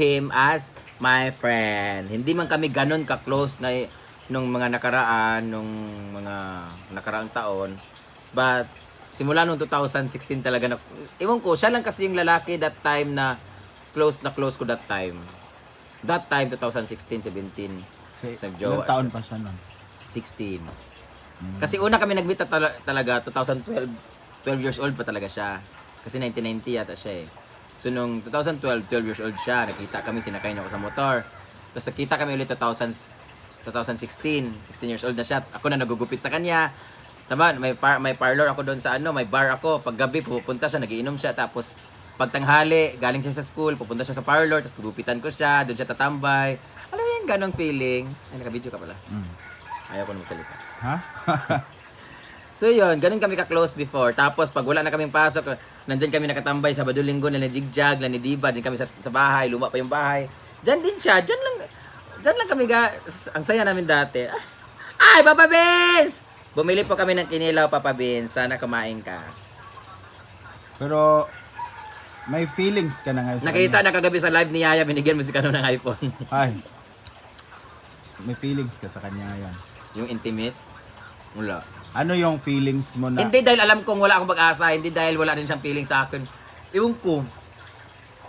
him as my friend. Hindi man kami ganun ka-close na nung mga nakaraan, nung mga nakaraang taon. But simula nung 2016 talaga na, ewan ko, siya lang kasi yung lalaki that time na close na close ko that time. That time, 2016, 17. Okay. Sa Ilang jowa taon pa siya nun? 16. Kasi una kami nag-meet na tala- talaga, 2012, 12 years old pa talaga siya. Kasi 1990 yata siya eh. So nung 2012, 12 years old siya, nakita kami, sinakay niya ako sa motor. Tapos nakita kami ulit 2000, 2016, 16 years old na siya. Tapos ako na nagugupit sa kanya. Tama, may, par, may parlor ako doon sa ano, may bar ako. Pag gabi, pupunta siya, nagiinom siya. Tapos pagtanghali, galing siya sa school, pupunta siya sa parlor, tapos gugupitan ko siya, doon siya tatambay. Alam mo yun, ganong feeling. Ay, naka-video ka pala. Mm. Ayaw ko na magsalita. Ha? So yun, ganun kami ka-close before. Tapos pag wala na kaming pasok, nandyan kami nakatambay sa Linggo na jigjag, na ni Diba, dyan kami sa, sa bahay, luma pa yung bahay. Dyan din siya, dyan lang, dyan lang kami ga, ang saya namin dati. Ah, Ay, Papa Benz! Bumili po kami ng kinilaw, Papa Benz. Sana kumain ka. Pero, may feelings ka na ngayon Nakita na kagabi sa live ni Yaya, binigyan mo si Kano ng iPhone. Ay. May feelings ka sa kanya ngayon. yung intimate. Wala. Ano yung feelings mo na... Hindi dahil alam kong wala akong pag-asa, hindi dahil wala din siyang feeling sa akin. Iwan ko.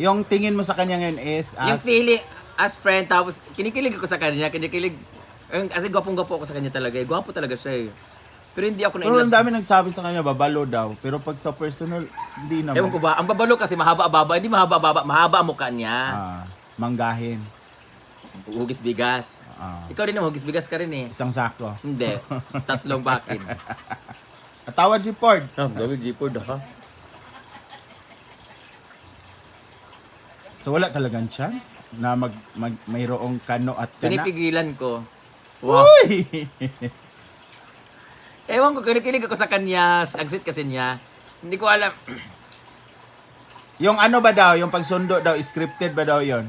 Yung tingin mo sa kanya ngayon is Yung as... feeling, as friend, tapos kinikilig ako sa kanya, kinikilig. Kasi gwapong-gwapo ako sa kanya talaga. eh. Gwapo talaga siya eh. Pero hindi ako Pero ang na-inlove. dami nagsabi sa kanya, babalo daw. Pero pag sa personal, hindi naman. Ewan ko ba, ang babalo kasi mahaba-ababa, hindi mahaba-ababa, mahaba ang mukha niya. Ah, manggahin. Hugis bigas. Ah, Ikaw rin naman, hugis bigas ka rin eh. isang sako. Hindi. Tatlong bakid. Atawa G. Ford. Ah, gawin G-Ford ha? So wala talagang chance na mag, mag mayroong kano at kana. Pinipigilan ko. Wow. Uy! Ewan ko, kinikilig ako sa kanya. Ang sweet kasi niya. Hindi ko alam. yung ano ba daw, yung pagsundo daw, scripted ba daw yon?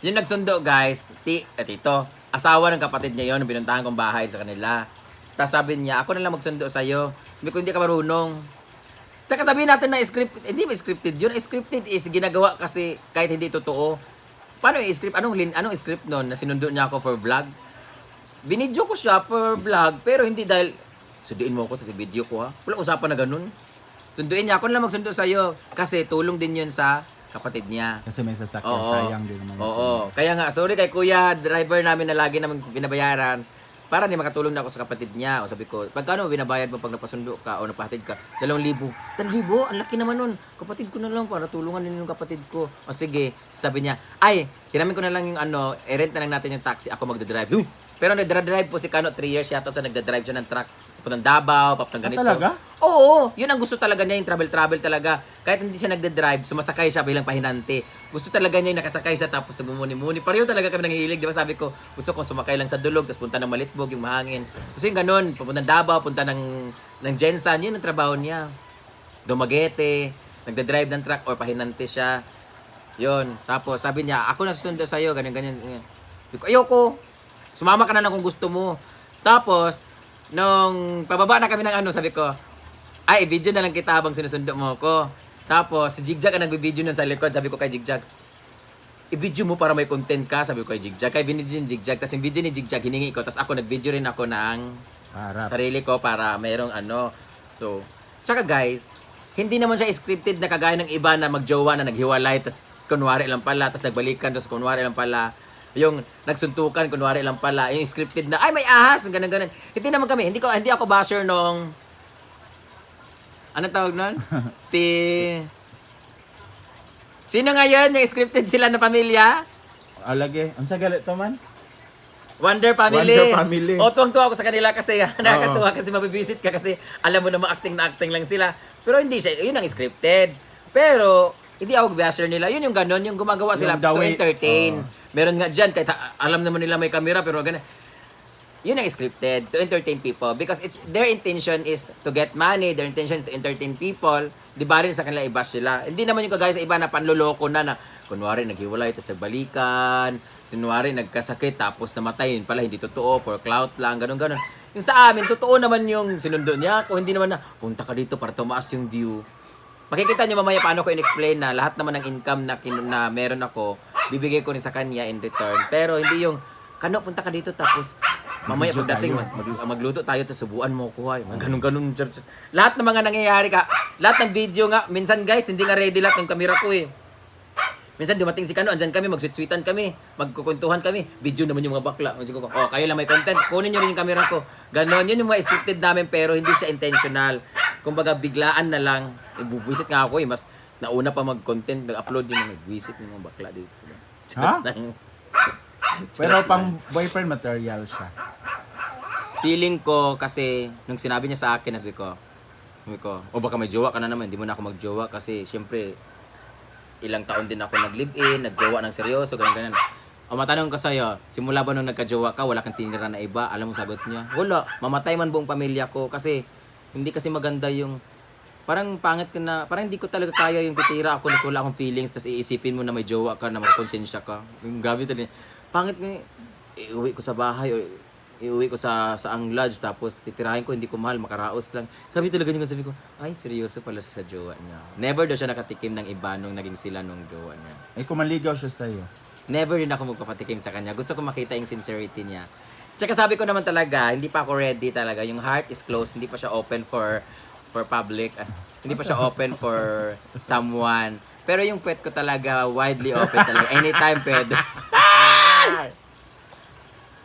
Yung nagsundo, guys, ti, eh, tito, asawa ng kapatid niya yon, pinuntahan kong bahay sa kanila. Tapos sabi niya, ako na lang magsundo sa'yo. Hindi ko hindi ka marunong. Tsaka sabihin natin na script, hindi ba scripted yun? Scripted is ginagawa kasi kahit hindi totoo. Paano yung script? Anong, lin, anong script nun na sinundo niya ako for vlog? Binidyo ko siya for vlog, pero hindi dahil, sunduin mo ako sa video ko ha. Wala usapan na ganun. Sunduin niya, ako na lang magsundo sa'yo. Kasi tulong din yun sa kapatid niya. Kasi may sasakyan, Oo. sayang din naman. Oo. Kaya nga, sorry kay kuya, driver namin na lagi namin binabayaran. Para ni makatulong na ako sa kapatid niya. O sabi ko, pagkano binabayad mo pag napasundo ka o napahatid ka? Dalawang libo. Dalawang libo? Ang laki naman nun. Kapatid ko na lang para tulungan din yung kapatid ko. O sige, sabi niya, ay, hiramin ko na lang yung ano, i-rent na lang natin yung taxi, ako magdadrive. Huh! Pero nagdadrive po si Kano, 3 years yata sa nagdadrive siya ng truck. Papuntang Davao, papuntang ganito. Ah, talaga? Oo, yun ang gusto talaga niya, yung travel-travel talaga. Kahit hindi siya nagde-drive, sumasakay siya bilang pahinante. Gusto talaga niya yung nakasakay siya tapos nagmumuni-muni. Pareho talaga kami nangihilig. Di ba sabi ko, gusto ko sumakay lang sa dulog, tapos punta ng Malitbog, yung mahangin. Gusto yung ganun, papunta ng Davao, punta ng, ng Jensan, yun ang trabaho niya. Dumaguete, nagde-drive ng truck or pahinante siya. Yun. Tapos sabi niya, ako na susundo sa'yo, ganyan, ganyan. ganyan. Ayoko. Sumama ka na lang kung gusto mo. Tapos, nung pababa na kami ng ano, sabi ko, ay, video na lang kita habang sinusundo mo ko. Tapos, si Jigjag ang nagbe-video nun sa likod. Sabi ko kay Jigjag, i-video mo para may content ka. Sabi ko kay Jigjag. Kaya binidyo ni Jigjag. Tapos yung video ni Jigjag, hiningi ko. Tapos ako, nag-video rin ako ng Harap. sarili ko para mayroong ano. So, tsaka guys, hindi naman siya scripted na kagaya ng iba na magjowa na naghiwalay, tapos kunwari lang pala, tapos nagbalikan, tapos kunwari lang pala, yung nagsuntukan, kunwari lang pala, yung scripted na, ay may ahas, ganun ganun. Hindi naman kami, hindi ko hindi ako basher nung, ano tawag nun? Ti... Sino ngayon yung scripted sila na pamilya? Alage. Ang sa galit to man? Wonder Family. Wonder Family. O, tuwang-tuwa ako sa kanila kasi nakakatuwa kasi mabibisit ka kasi alam mo na acting na acting lang sila. Pero hindi siya, yun ang scripted. Pero, hindi ako basher nila. Yun yung ganon, yung gumagawa sila Yung to way- entertain. Oo. Meron nga dyan, kahit alam naman nila may camera, pero ganun. Yun ang scripted, to entertain people. Because it's their intention is to get money, their intention to entertain people. Di ba rin sa kanila i-bash sila. Hindi naman yung kagaya sa iba na panloloko na na, kunwari naghiwalay, tapos nagbalikan, kunwari nagkasakit, tapos namatay, yun pala hindi totoo, for clout lang, ganun ganun. Yung sa amin, totoo naman yung sinundo niya. Kung hindi naman na, punta ka dito para tumaas yung view. Makikita niyo mamaya paano ko in-explain na lahat naman ng income na, kin- na meron ako bibigay ko rin sa kanya in return. Pero hindi yung, kano, punta ka dito tapos mamaya Video pagdating tayo. mag, mag- magluto tayo tapos subuan mo ko ay ganun ganun. Lahat ng mga nangyayari ka, lahat ng video nga minsan guys hindi nga ready lahat ng camera ko eh. Minsan dumating si Kano, andyan kami, mag-sweet-sweetan kami, magkukuntuhan kami. Video naman yung mga bakla. Sabi ko, oh, kayo lang may content, kunin nyo rin yung camera ko. Ganon, yun yung mga scripted namin pero hindi siya intentional. Kumbaga, biglaan na lang. Bubwisit nga ako eh, mas nauna pa mag-content, nag-upload din yung nag-visit ng mga bakla dito. Ha? Pero pang boyfriend material siya. Feeling ko kasi, nung sinabi niya sa akin, sabi ko, sabi ko, o baka may jowa ka na naman, hindi mo na ako magjowa kasi syempre, ilang taon din ako nag-live-in, nagjowa ng seryoso, ganyan ganyan. O matanong ko sa'yo, simula ba nung nagkajowa ka, wala kang tinira na iba? Alam mo sagot niya? Wala, mamatay man buong pamilya ko kasi hindi kasi maganda yung parang pangit ka na, parang hindi ko talaga kaya yung titira ako na wala akong feelings, tapos iisipin mo na may jowa ka, na makakonsensya ka. Yung gabi talaga. Pangit nga, iuwi ko sa bahay, o iuwi ko sa sa ang lodge, tapos titirahin ko, hindi ko mahal, makaraos lang. Sabi talaga niya, sabi ko, ay, seryoso pala siya sa jowa niya. Never daw siya nakatikim ng iba nung naging sila nung jowa niya. Eh kung maligaw siya sa'yo. Never rin ako magpapatikim sa kanya. Gusto ko makita yung sincerity niya. Tsaka sabi ko naman talaga, hindi pa ako ready talaga. Yung heart is closed, hindi pa siya open for for public. Ah, hindi pa siya open for someone. Pero yung pet ko talaga widely open talaga. Anytime pwede.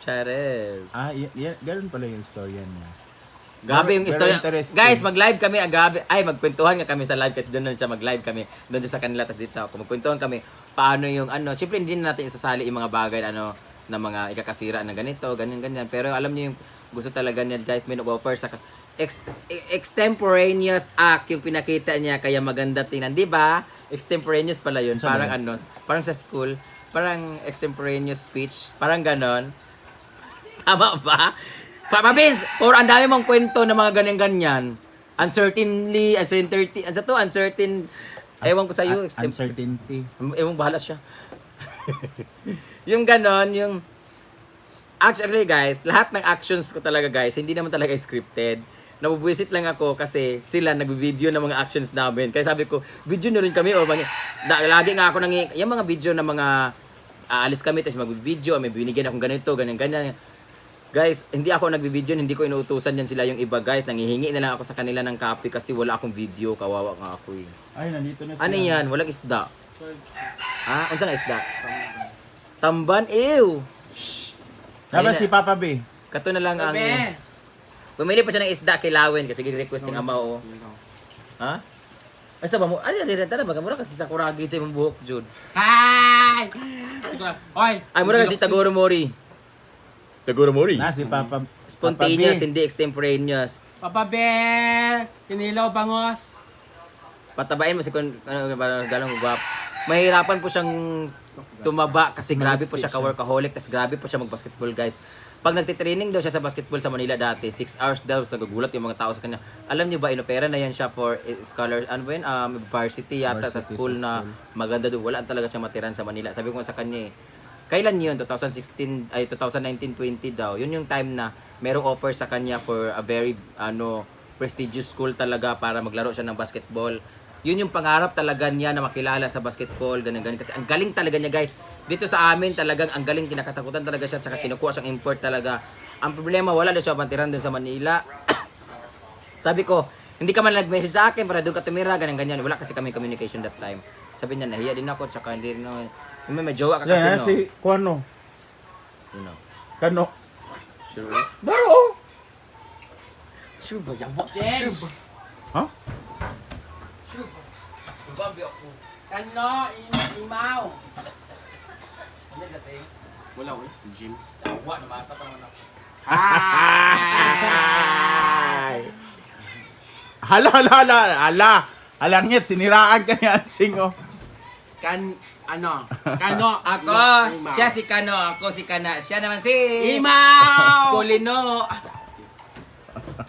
Chares. Ah, y- y- ganun pala yung storya niya. Gabi yung istorya. Guys, mag-live kami agabi. Ay, magkwentuhan nga kami sa live kasi doon na siya mag-live kami. Doon siya sa kanila tapos dito ako. Magkwentuhan kami paano yung ano. Siyempre hindi na natin isasali yung mga bagay ano na mga ikakasira na ganito, ganyan ganyan. Pero alam niyo yung gusto talaga niya guys, may nag-offer sa ex, e- extemporaneous act yung pinakita niya kaya maganda tingnan, 'di ba? Extemporaneous pala yun. Saan Parang ano, parang sa school, parang extemporaneous speech, parang ganon. Tama ba? Papabis! Or ang dami mong kwento na mga ganyan-ganyan. Uncertainly, uncertainty, ano to? Uncertain, ewan ko sa iyo. Un- uncertainty. Ewan, bahala siya. yung ganon, yung... Actually guys, lahat ng actions ko talaga guys, hindi naman talaga scripted. Nabubuisit lang ako kasi sila nag-video ng mga actions namin. Kaya sabi ko, video na rin kami o mga, da, lagi nga ako nang yung mga video na mga aalis kami tapos mag-video, may binigyan akong ganito, ganyan ganyan. Guys, hindi ako nagbi-video, hindi ko inuutusan yan sila yung iba guys. Nangihingi na lang ako sa kanila ng copy kasi wala akong video, kawawa nga ako eh. Ay, nandito na sila. Ano yan? Walang isda. Ha? Ano nga isda? Tamban? Ew! Dapat Ayun si Papa B. Kato na lang ang... Bumili pa siya ng isda kay Lawin kasi request ng ama o. Ha? Ay, sa ba mo? Ano yan? Tara, baga mura kasi sa kuragi sa imong buhok, Jud. Hi! Siguro. Oy! Ay, mura kasi Tagoro Mori. Tagoro Mori? Na si Papa Spontaneous, Papa B. hindi extemporaneous. Papa Bear! Kinilaw bangos! Patabain mo si Kun, ano, galang guwap. Mahirapan po siyang tumaba kasi grabe po siya ka-workaholic, tas grabe po siya mag-basketball, guys. Pag nagtitraining daw siya sa basketball sa Manila dati, 6 hours daw, nagugulat yung mga tao sa kanya. Alam niyo ba, inopera na yan siya for eh, scholar, ano ba yun, um, varsity yata sa Varsity school sa na maganda doon. Wala talaga siyang matiran sa Manila. Sabi ko sa kanya eh, kailan yun? 2016, ay 2019-20 daw. Yun yung time na merong offer sa kanya for a very, ano, prestigious school talaga para maglaro siya ng basketball. Yun yung pangarap talaga niya na makilala sa basketball, ganun ganun. Kasi ang galing talaga niya guys. Dito sa amin talagang ang galing, kinakatakutan talaga siya, tsaka kinukuha siyang import talaga. Ang problema, wala daw siya pantiran dun sa Manila. Sabi ko, hindi ka man nag-message sa akin para doon ka tumira, ganyan ganyan. Wala kasi kami communication that time. Sabi niya, nahiya din ako, tsaka hindi rin ako. May, may jowa ka kasi, Yan, no? si Kuano. You know. Kano. Sure. Daro. Sure ba? Yawa. James! Ha? Babi ako. Kano? Im- Imaw! Ano kasi? Wala ko si James. Yawa, namasa pa naman ako. Ay! Hala, hala, hala, hala. Alangit, siniraan ka ni Ansing, oh. Kan... Ano? Kano? Ako, Imaw. siya si Kano, ako si Kana. Siya naman si... Imaw! Kulino.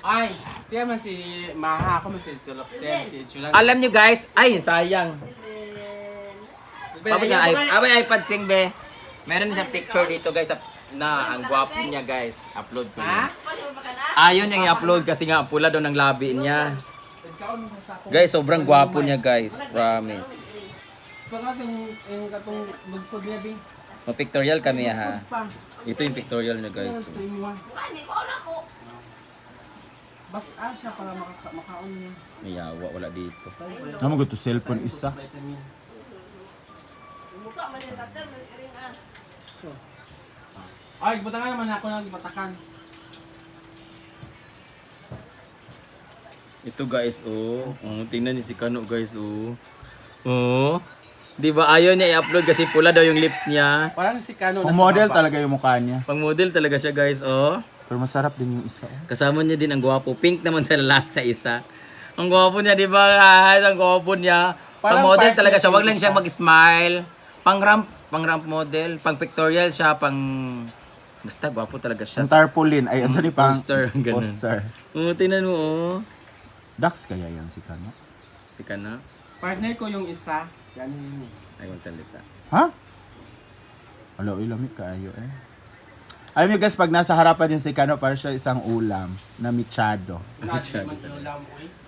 Ay! Siya man si Maha. Ako man si Chulok. Siya si Chulang. Alam nyo guys, ay, sayang. Papa niya, ay, abay iPad sing be. Meron siyang picture dito guys na ang gwapo niya guys. Upload ko Ha? Ayaw niyang i-upload kasi nga ang pula daw ng labi niya. Guys, sobrang gwapo niya guys. Promise. Pagkat yung, katong niya, Bing. Mag-pictorial kami ha. Ito yung pictorial niya guys. Yes, sa inyo. Bas ah siya para maka makaon niya. Niyawa, wala dito. Ano mo cellphone isa? Vitamins. Ay, butakan naman ako ng batakan. Ito guys, oh. oh tingnan niyo si Kano guys, oh. Oh. Di ba ayaw niya i-upload kasi pula daw yung lips niya. Parang si Kano nasa model talaga yung mukha niya. Pang model talaga siya guys, oh. Pero masarap din yung isa. eh. Kasama niya din ang gwapo. Pink naman sa lalaki sa isa. Ang gwapo niya, di ba guys? Ang gwapo niya. Pang Parang model talaga siya. Wag lang siyang mag-smile. Pang ramp, pang ramp model. Pang pictorial siya, pang... Basta gwapo talaga siya. Yung tarpaulin, ay, ano ni pang? Poster, ganun. Poster. Oh, tingnan mo, oh. Dax kaya yan si Kano? Si Kano. Partner ko yung isa. Si ano yun eh. Ayun salita. Ha? Wala, uy, lamig kaayo eh. Alam niyo guys, pag nasa harapan niya si Kano, para siya isang ulam na michado. Yung eh.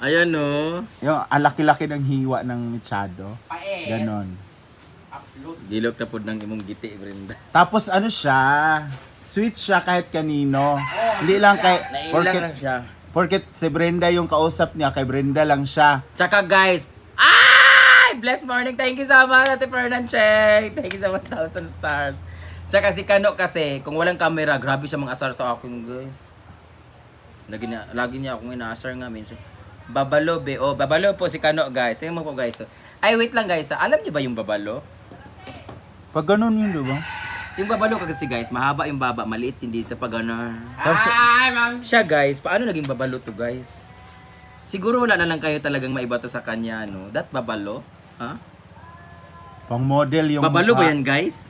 Ayan, oh. Yung ang laki-laki ng hiwa ng michado. Pae. Ganon. Upload. Gilok na po ng imong giti, Brenda. Tapos ano siya, sweet siya kahit kanino. Hindi lang kay, Nailang lang siya. porket si Brenda yung kausap niya, kay Brenda lang siya. Tsaka guys, ay! Blessed morning. Thank you so much, Ate Fernan. Thank you sa 1,000 stars. Tsaka si Kano kasi, kung walang camera, grabe siya mga asar sa akin, guys. Lagi niya, lagi niya akong inaasar nga minsan. Babalo, be. Oh, babalo po si Kano, guys. Ayun mo po, guys. Ay, wait lang, guys. ah. Alam niyo ba yung babalo? Pag ganun yun, di ba? Yung babalo kasi, guys, mahaba yung baba, maliit din dito pag ano. Ay, ma'am. Siya, guys, paano naging babalo to, guys? Siguro wala na lang kayo talagang maiba to sa kanya, no? That babalo? Ha? Pang model yung Babalo ba yan, guys?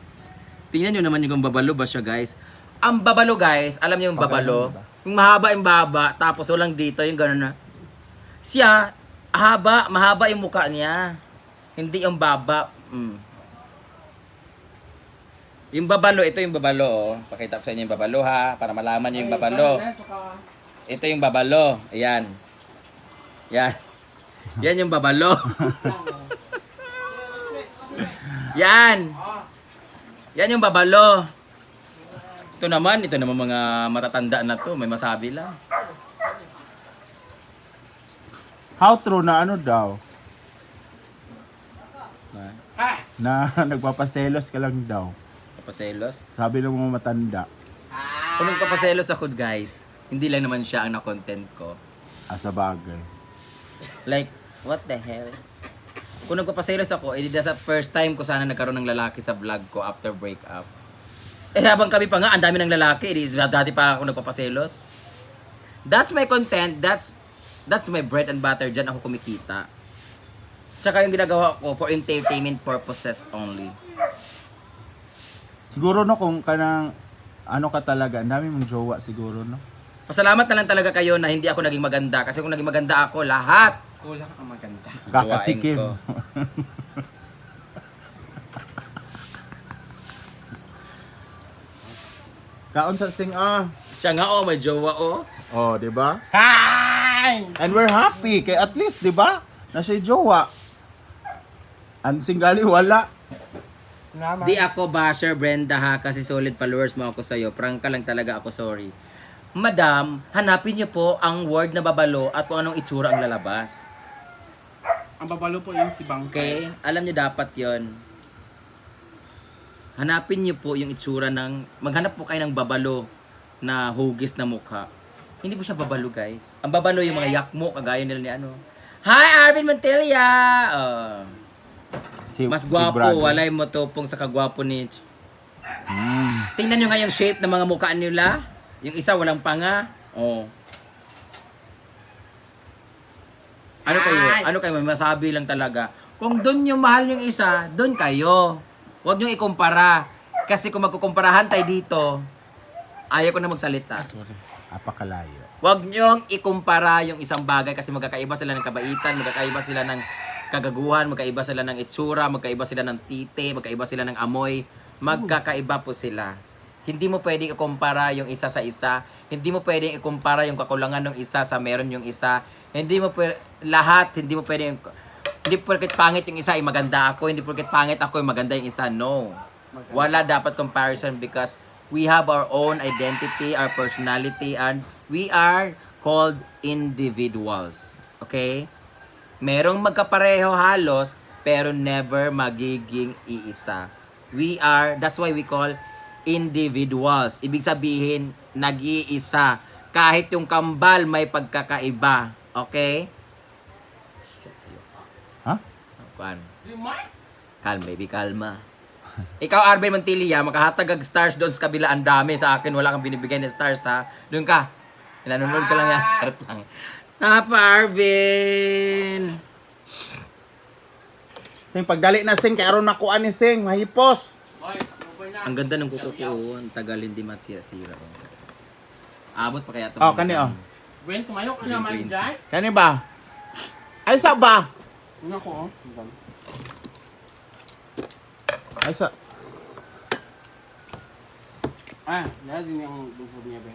Tingnan nyo naman yung babalo ba siya, guys? Ang babalo, guys, alam niyo yung babalo? Yung mahaba yung baba, tapos walang dito, yung gano'n na. Siya, haba, mahaba yung mukha niya. Hindi yung baba. Mm. Yung babalo, ito yung babalo, oh. Pakita ko sa inyo yung babalo, ha? Para malaman nyo yung babalo. Ito yung babalo. Ayan. Yan. Yan yung babalo. Yan. Yan yung babalo. Ito naman, ito naman mga matatanda na to. May masabi lang. How true na ano daw? Ha? Na nagpapaselos ka lang daw. Papaselos. Sabi ng mga matanda. Kung nagpapaselos ako, guys, hindi lang naman siya ang na-content ko. Asa bagay. Like, what the hell? Kung nagpapaselos ako, edi sa first time ko sana nagkaroon ng lalaki sa vlog ko after breakup. Eh habang kami pa nga, ang dami ng lalaki, edi dati pa ako nagpapaselos. That's my content, that's that's my bread and butter, dyan ako kumikita. Tsaka yung ginagawa ko for entertainment purposes only. Siguro no kung kanang ano ka talaga, ang dami mong jowa siguro no. Pasalamat na lang talaga kayo na hindi ako naging maganda. Kasi kung naging maganda ako, lahat Kulang ang maganda. Kakatikim. gawain ko. Kaon sa sing ah. Siya nga oh, may jowa oh. Oh, 'di ba? Hi! And we're happy kay at least 'di ba? Na siya jowa. Ang singgali wala. Naman. Di ako basher Brenda ha kasi solid followers mo ako sa'yo. Prank ka lang talaga ako, sorry. Madam, hanapin niyo po ang word na babalo at kung anong itsura ang lalabas. Ang babalo po yung si Bangkay. Okay? Alam niyo dapat yon. Hanapin niyo po yung itsura ng... Maghanap po kayo ng babalo na hugis na mukha. Hindi po siya babalo, guys. Ang babalo yung mga yakmo, kagaya nila ni ano. Hi, Arvin Montilla! Oh. Si, Mas si gwapo, brother. walay mo tupong sa kagwapo ni Mm. Tingnan nyo nga yung shape ng mga mukha nila. Yung isa walang panga. Oh. Ano kayo? Ay! Ano kayo? May masabi lang talaga. Kung doon yung mahal yung isa, doon kayo. Huwag nyo ikumpara. Kasi kung magkukumparahan tayo dito, ayaw ko na magsalita. Sorry. Apakalayo. Huwag nyo ikumpara yung isang bagay kasi magkakaiba sila ng kabaitan, magkakaiba sila ng kagaguhan, magkaiba sila ng itsura, magkaiba sila ng tite, magkaiba sila ng amoy. Magkakaiba po sila. Hindi mo pwedeng ikumpara yung isa sa isa. Hindi mo pwedeng ikumpara yung kakulangan ng isa sa meron yung isa. Hindi mo pwede, lahat, hindi mo pwedeng Hindi porket pangit yung isa ay maganda ako, hindi porket pangit ako ay maganda yung isa. No. Wala dapat comparison because we have our own identity, our personality, and we are called individuals. Okay? Merong magkapareho halos, pero never magiging iisa. We are, that's why we call individuals. Ibig sabihin, nag-iisa. Kahit yung kambal may pagkakaiba. Okay? Ha? Kuan. Calm, baby, kalma. Ikaw, Arben Montilla, makahatag ag stars doon sa kabila. Ang dami sa akin. Wala kang binibigay ng stars, ha? Doon ka. Nanonood ka lang yan. Charot lang. Napa, Arvin! Sing pagdali na sing kay aron nakuha ni sing mahipos. Ang ganda ng kuko ko. oh. Ang tagal hindi matsira-sira. oh. Abot pa kaya ito. Oh, kani oh. Gwen, tumayo ka naman dyan. Kani ba? Ay sa ba? Ano ko, oh. Ay sa Ah, dahil din yung dugo niya, be.